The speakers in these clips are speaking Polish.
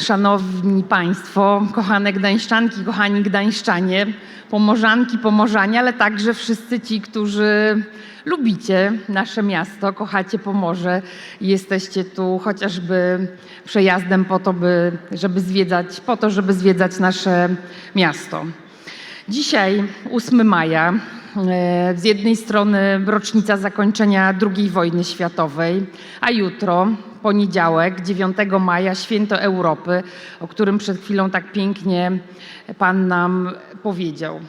Szanowni Państwo, kochane Gdańszczanki, kochani Gdańszczanie, Pomorzanki, Pomorzanie, ale także wszyscy ci, którzy lubicie nasze miasto, kochacie Pomorze i jesteście tu chociażby przejazdem po to, by, żeby zwiedzać, po to, żeby zwiedzać nasze miasto. Dzisiaj, 8 maja, z jednej strony rocznica zakończenia II wojny światowej, a jutro, poniedziałek, 9 maja, święto Europy, o którym przed chwilą tak pięknie Pan nam powiedział.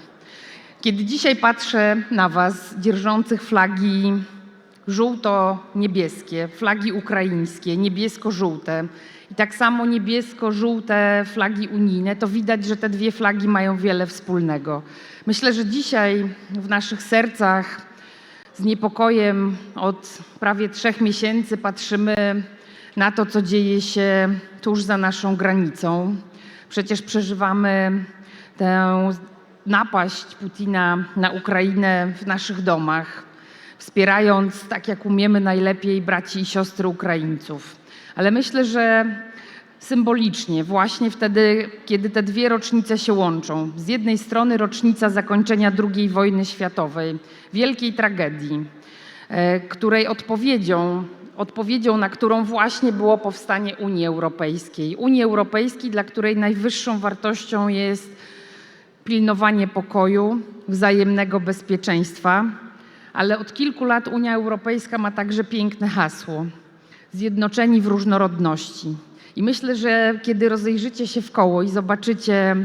Kiedy dzisiaj patrzę na Was, dzierżących flagi żółto-niebieskie, flagi ukraińskie, niebiesko-żółte i tak samo niebiesko-żółte flagi unijne, to widać, że te dwie flagi mają wiele wspólnego. Myślę, że dzisiaj w naszych sercach z niepokojem od prawie trzech miesięcy patrzymy na to, co dzieje się tuż za naszą granicą. Przecież przeżywamy tę napaść Putina na Ukrainę w naszych domach wspierając tak jak umiemy najlepiej braci i siostry Ukraińców. Ale myślę, że symbolicznie, właśnie wtedy, kiedy te dwie rocznice się łączą. Z jednej strony rocznica zakończenia II wojny światowej, wielkiej tragedii, e, której odpowiedzią, odpowiedzią, na którą właśnie było powstanie Unii Europejskiej. Unii Europejskiej, dla której najwyższą wartością jest pilnowanie pokoju, wzajemnego bezpieczeństwa, ale od kilku lat Unia Europejska ma także piękne hasło: zjednoczeni w różnorodności. I myślę, że kiedy rozejrzycie się w koło i zobaczycie,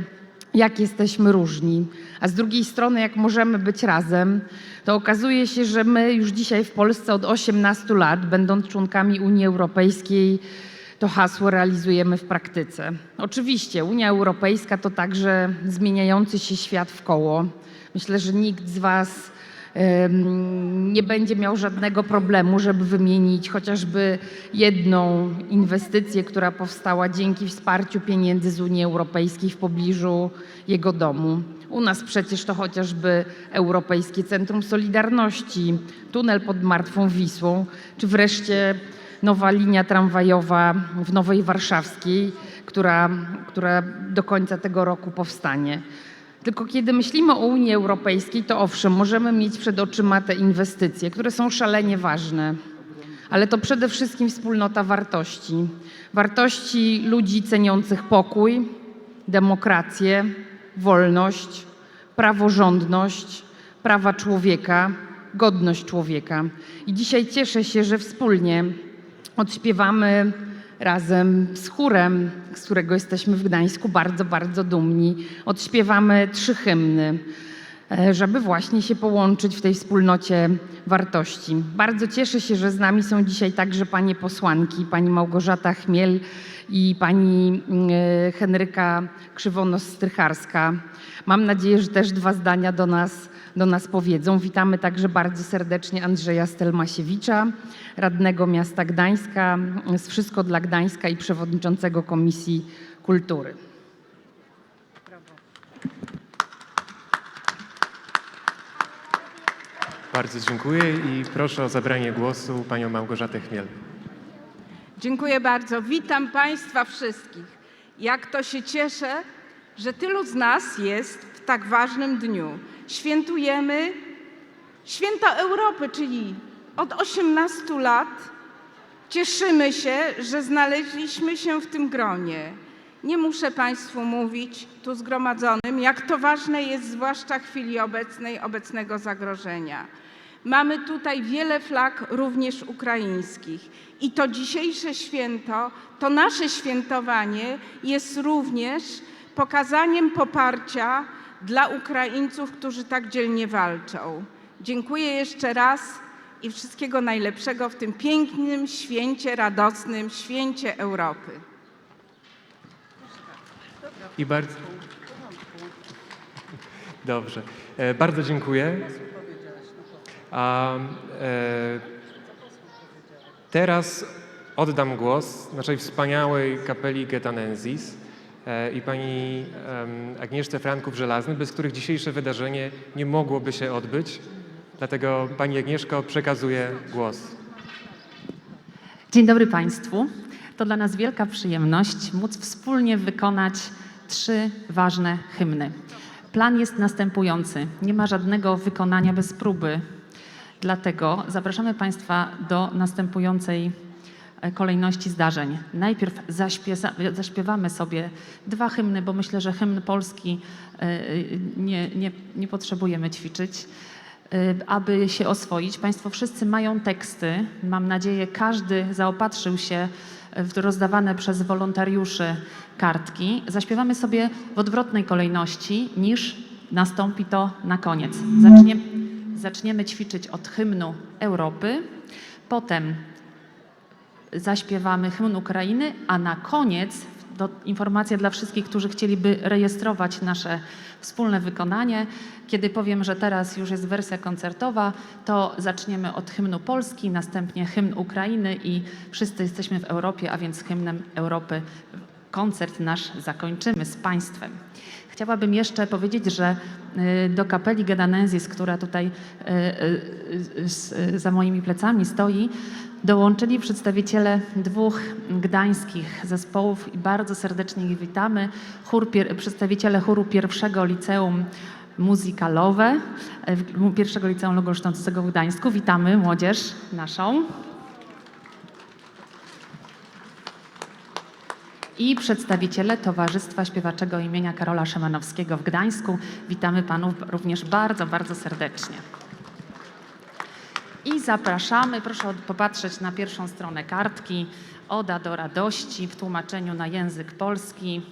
jak jesteśmy różni, a z drugiej strony, jak możemy być razem, to okazuje się, że my już dzisiaj w Polsce od 18 lat, będąc członkami Unii Europejskiej, to hasło realizujemy w praktyce. Oczywiście Unia Europejska to także zmieniający się świat w koło. Myślę, że nikt z Was nie będzie miał żadnego problemu, żeby wymienić chociażby jedną inwestycję, która powstała dzięki wsparciu pieniędzy z Unii Europejskiej w pobliżu jego domu. U nas przecież to chociażby Europejskie Centrum Solidarności, tunel pod Martwą Wisłą, czy wreszcie nowa linia tramwajowa w Nowej Warszawskiej, która, która do końca tego roku powstanie. Tylko kiedy myślimy o Unii Europejskiej, to owszem, możemy mieć przed oczyma te inwestycje, które są szalenie ważne, ale to przede wszystkim wspólnota wartości. Wartości ludzi ceniących pokój, demokrację, wolność, praworządność, prawa człowieka, godność człowieka. I dzisiaj cieszę się, że wspólnie odśpiewamy razem z chórem, z którego jesteśmy w Gdańsku bardzo, bardzo dumni. Odśpiewamy trzy hymny, e, żeby właśnie się połączyć w tej wspólnocie wartości. Bardzo cieszę się, że z nami są dzisiaj także panie posłanki, pani Małgorzata Chmiel i pani e, Henryka Krzywonos-Strycharska. Mam nadzieję, że też dwa zdania do nas, do nas powiedzą. Witamy także bardzo serdecznie Andrzeja Stelmasiewicza, radnego miasta Gdańska z Wszystko dla Gdańska i przewodniczącego Komisji Kultury. Bardzo dziękuję i proszę o zabranie głosu panią Małgorzatę Chmiel. Dziękuję bardzo. Witam Państwa wszystkich. Jak to się cieszę, że tylu z nas jest w tak ważnym dniu. Świętujemy Święto Europy, czyli od 18 lat cieszymy się, że znaleźliśmy się w tym gronie. Nie muszę Państwu mówić tu zgromadzonym, jak to ważne jest, zwłaszcza w chwili obecnej, obecnego zagrożenia. Mamy tutaj wiele flag, również ukraińskich. I to dzisiejsze święto, to nasze świętowanie jest również pokazaniem poparcia dla Ukraińców, którzy tak dzielnie walczą. Dziękuję jeszcze raz i wszystkiego najlepszego w tym pięknym święcie, radosnym święcie Europy. I bardzo. Dobrze. E, bardzo dziękuję. A, e, teraz oddam głos naszej wspaniałej kapeli Getanensis i pani Agnieszce Franków-Żelazny, bez których dzisiejsze wydarzenie nie mogłoby się odbyć. Dlatego pani Agnieszko przekazuję głos. Dzień dobry Państwu. To dla nas wielka przyjemność móc wspólnie wykonać trzy ważne hymny. Plan jest następujący. Nie ma żadnego wykonania bez próby. Dlatego zapraszamy Państwa do następującej e, kolejności zdarzeń. Najpierw zaśpiewamy sobie dwa hymny, bo myślę, że hymn polski e, nie, nie, nie potrzebujemy ćwiczyć, e, aby się oswoić. Państwo wszyscy mają teksty. Mam nadzieję, każdy zaopatrzył się w rozdawane przez wolontariuszy kartki. Zaśpiewamy sobie w odwrotnej kolejności niż nastąpi to na koniec. Zacznie, zaczniemy ćwiczyć od hymnu Europy, potem zaśpiewamy hymn Ukrainy, a na koniec do, informacja dla wszystkich, którzy chcieliby rejestrować nasze wspólne wykonanie. Kiedy powiem, że teraz już jest wersja koncertowa, to zaczniemy od hymnu Polski, następnie hymn Ukrainy i wszyscy jesteśmy w Europie, a więc hymnem Europy koncert nasz zakończymy z Państwem. Chciałabym jeszcze powiedzieć, że y, do kapeli Gedanensis, która tutaj y, y, za moimi plecami stoi, dołączyli przedstawiciele dwóch gdańskich zespołów i bardzo serdecznie ich witamy. Chór, przedstawiciele chóru pierwszego liceum muzykalowe, pierwszego liceum ogólnokształcącego w Gdańsku. Witamy młodzież naszą. i przedstawiciele Towarzystwa Śpiewaczego imienia Karola Szymanowskiego w Gdańsku. Witamy Panów również bardzo, bardzo serdecznie. I zapraszamy, proszę popatrzeć na pierwszą stronę kartki. Oda do radości w tłumaczeniu na język polski.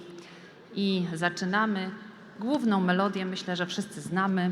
I zaczynamy. Główną melodię myślę, że wszyscy znamy.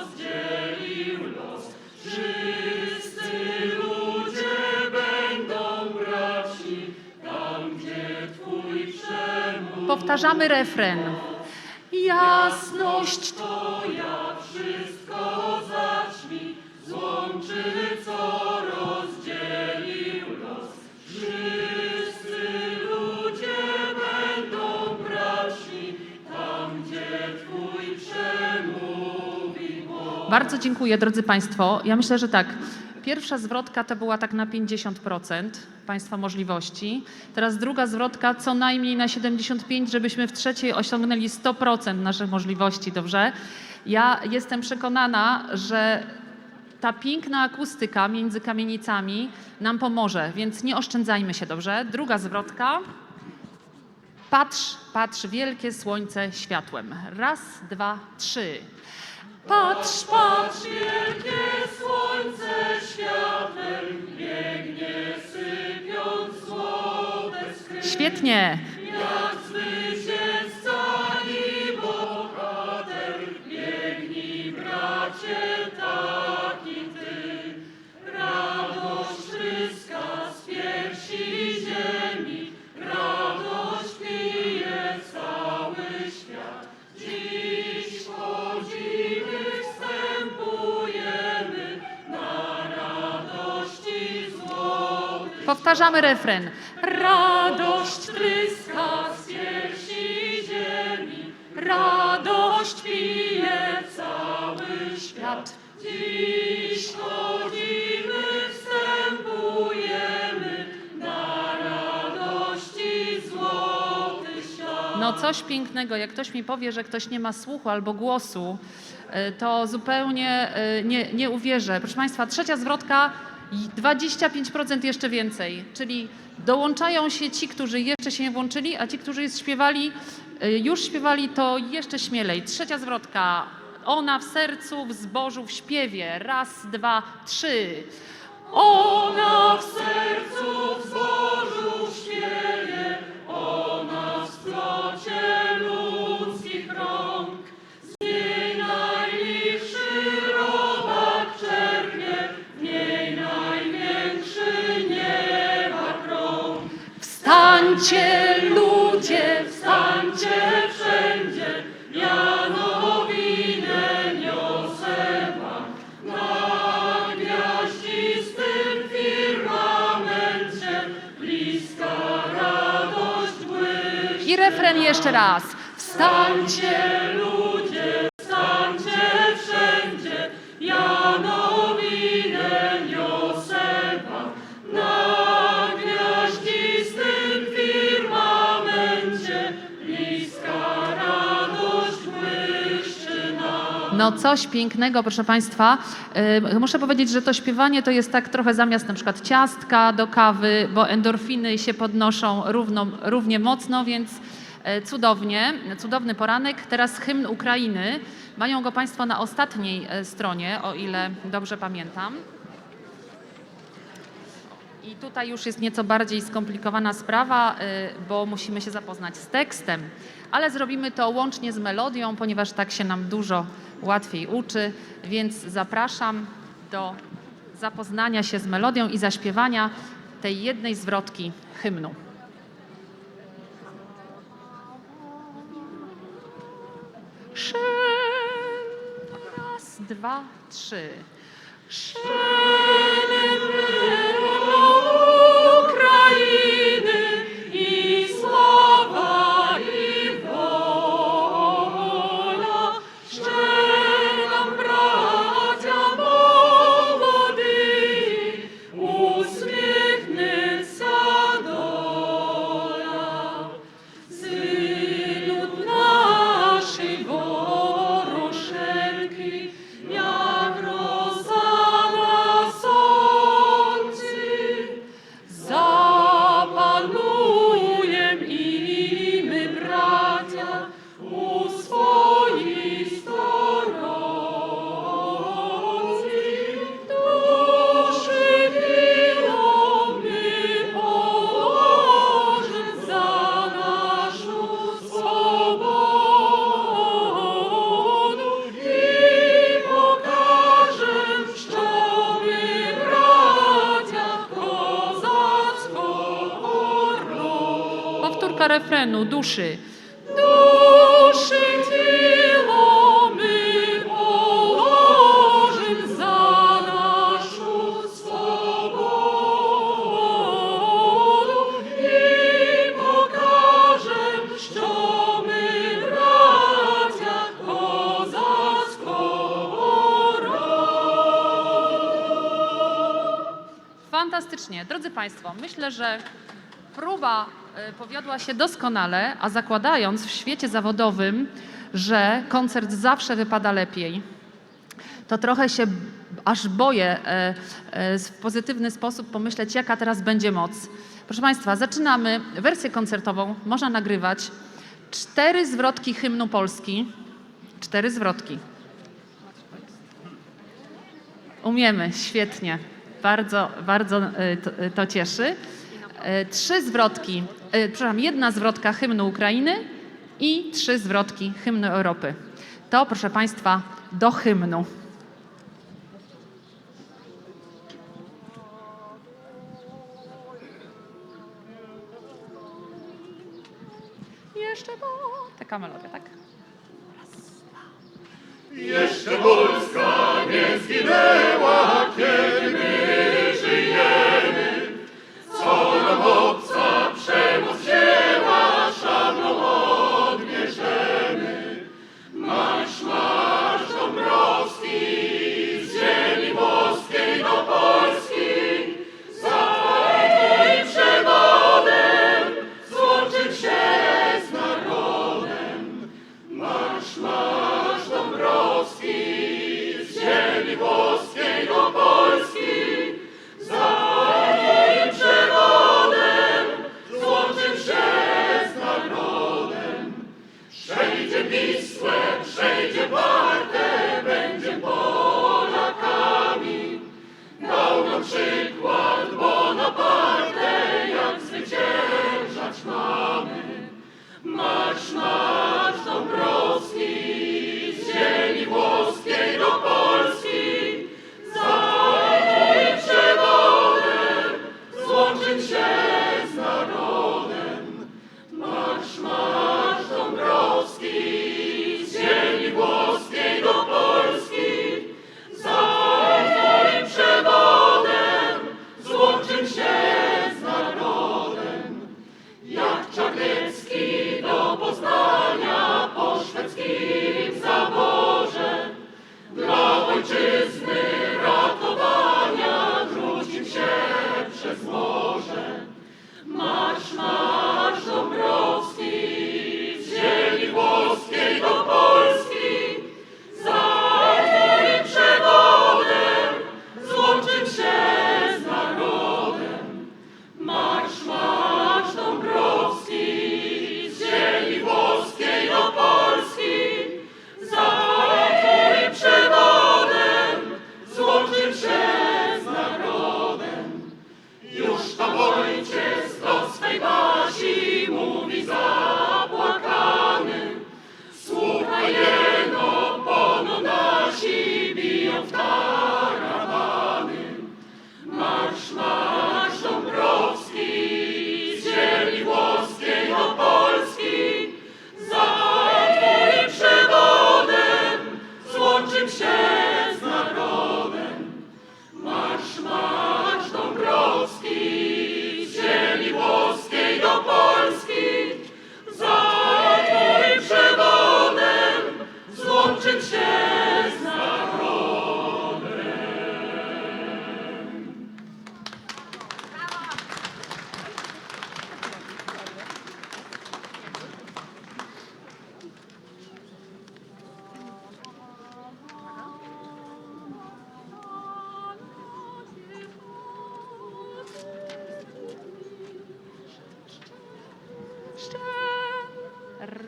Powtarzamy refren. Jasność Twoja wszystko zaćmi, złączy co rozdzielił los. Wszyscy ludzie będą braci, tam gdzie Twój przemówi Bardzo dziękuję, drodzy Państwo. Ja myślę, że tak. Pierwsza zwrotka to była tak na 50% Państwa możliwości. Teraz druga zwrotka co najmniej na 75%, żebyśmy w trzeciej osiągnęli 100% naszych możliwości, dobrze? Ja jestem przekonana, że ta piękna akustyka między kamienicami nam pomoże, więc nie oszczędzajmy się, dobrze? Druga zwrotka. Patrz, patrz, wielkie słońce światłem. Raz, dwa, trzy. Patrz, patrz, wielkie słońce światłem biegnie, sypiąc złote skry. Świetnie. Jak zwycięzca Powtarzamy refren. Radość tryska z piersi ziemi, radość pije cały świat. Dziś chodzimy, wstępujemy na radości złotych świat. No coś pięknego. Jak ktoś mi powie, że ktoś nie ma słuchu albo głosu, y, to zupełnie y, nie, nie uwierzę. Proszę Państwa, trzecia zwrotka i 25% jeszcze więcej, czyli dołączają się ci, którzy jeszcze się nie włączyli, a ci, którzy śpiewali, y, już śpiewali, to jeszcze śmielej. Trzecia zwrotka, Ona w sercu, w zbożu, w śpiewie. Raz, dwa, trzy. Ona w sercu, w zbożu, w śpiewie. Ona w splocie Wstańcie ludzie, wstańcie wszędzie, ja nowinę niosę wam. Na gwiaździstym firmamencie bliska radość błyszczy. I refren jeszcze raz. Wstańcie ludzie, No coś pięknego, proszę Państwa. Yy, Muszę powiedzieć, że to śpiewanie to jest tak trochę zamiast na przykład ciastka do kawy, bo endorfiny się podnoszą równo, równie mocno, więc e, cudownie, cudowny poranek. Teraz hymn Ukrainy. Mają go Państwo na ostatniej e, stronie, o ile dobrze pamiętam. I tutaj już jest nieco bardziej skomplikowana sprawa, y, bo musimy się zapoznać z tekstem, ale zrobimy to łącznie z melodią, ponieważ tak się nam dużo łatwiej uczy, więc zapraszam do zapoznania się z melodią i zaśpiewania tej jednej zwrotki hymnu. Szen, raz, dwa, trzy. Szenem refrenu, duszy. Duszy tyło my położym za naszą swobodą i pokażem, co my bracia kozacką rodą. Fantastycznie. Drodzy Państwo, myślę, że próba powiodła się doskonale, a zakładając w świecie zawodowym, że koncert zawsze wypada lepiej, to trochę się aż boję e, e, w pozytywny sposób pomyśleć, jaka teraz będzie moc. Proszę Państwa, zaczynamy wersję koncertową, można nagrywać. Cztery zwrotki hymnu Polski. Cztery zwrotki. Umiemy, świetnie. Bardzo, bardzo e, e, to cieszy. E, Trzy zwrotki, e, przepraszam, jedna zwrotka hymnu Ukrainy i trzy zwrotki hymnu Europy. To, proszę Państwa, do hymnu. Jeszcze bo... Taka melodia, tak? Jeszcze Polska nie zginęła,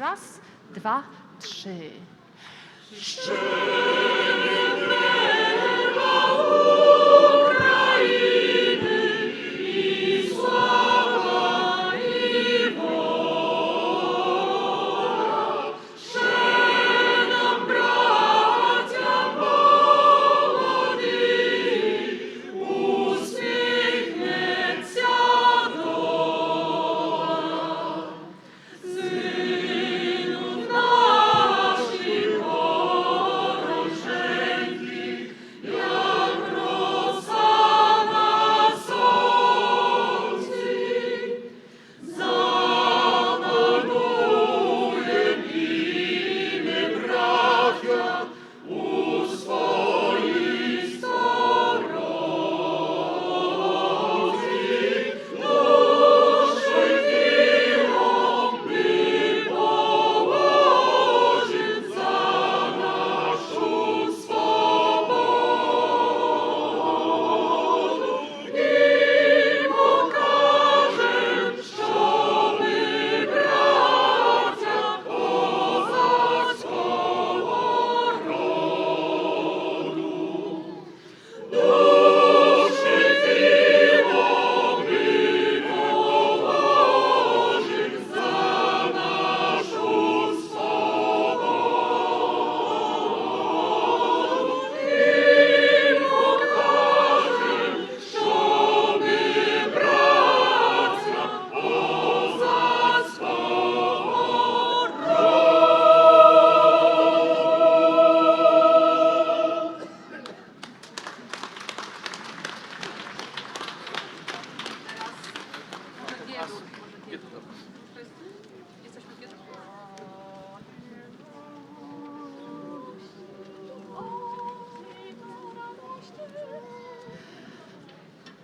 Raz, dwa, trzy.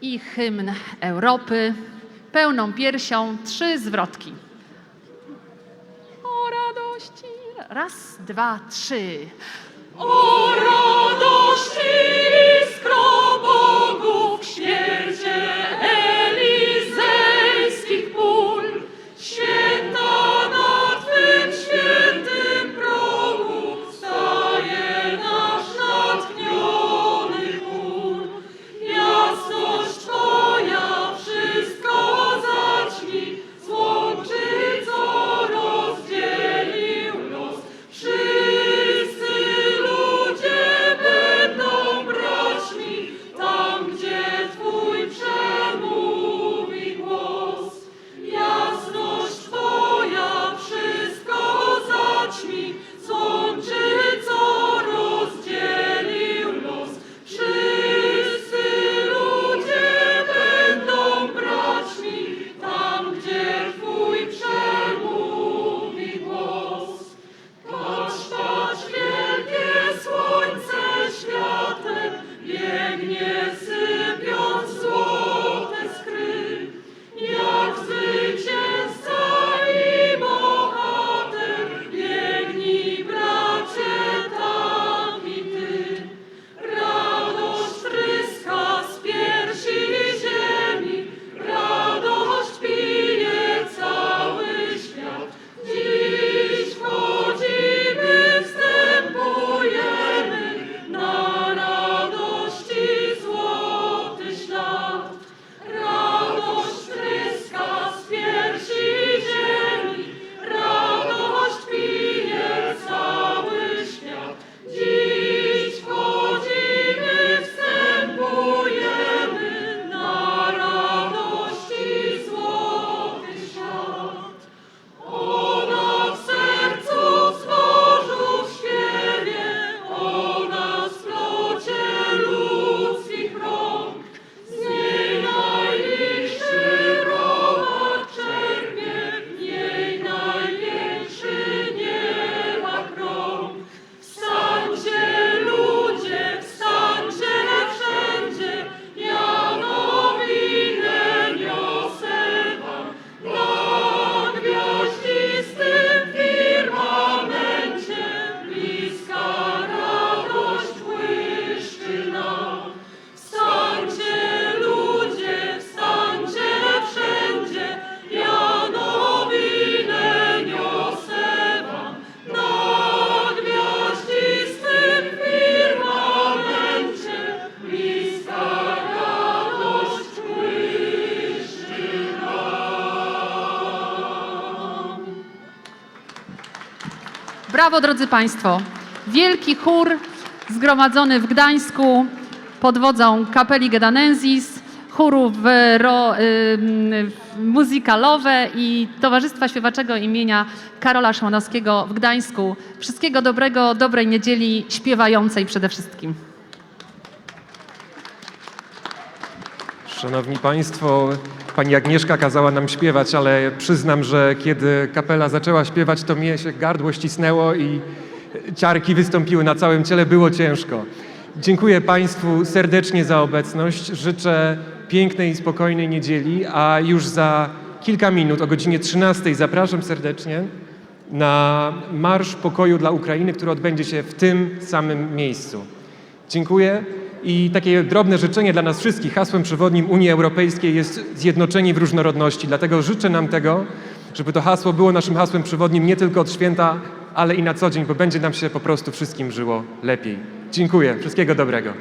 I hymn Europy. Pełną piersią trzy zwrotki. O radości. Raz, dwa, trzy. O radości Brawo, drodzy Państwo. Wielki chór zgromadzony w Gdańsku pod wodzą kapeli Gedanensis, chórów ro, ym, muzykalowe i Towarzystwa Śpiewaczego imienia Karola Szymanowskiego w Gdańsku. Wszystkiego dobrego, dobrej niedzieli, śpiewającej przede wszystkim. Szanowni Państwo, pani Agnieszka kazała nam śpiewać, ale przyznam, że kiedy kapela zaczęła śpiewać, to mnie się gardło ścisnęło i ciarki wystąpiły na całym ciele, było ciężko. Dziękuję Państwu serdecznie za obecność. Życzę pięknej i spokojnej niedzieli, a już za kilka minut o godzinie 13 zapraszam serdecznie na Marsz Pokoju dla Ukrainy, który odbędzie się w tym samym miejscu. Dziękuję i takie drobne życzenie dla nas wszystkich. Hasłem przewodnim Unii Europejskiej jest zjednoczenie w różnorodności. Dlatego życzę nam tego, żeby to hasło było naszym hasłem przewodnim nie tylko od święta, ale i na co dzień, bo będzie nam się po prostu wszystkim żyło lepiej. Dziękuję. Wszystkiego dobrego.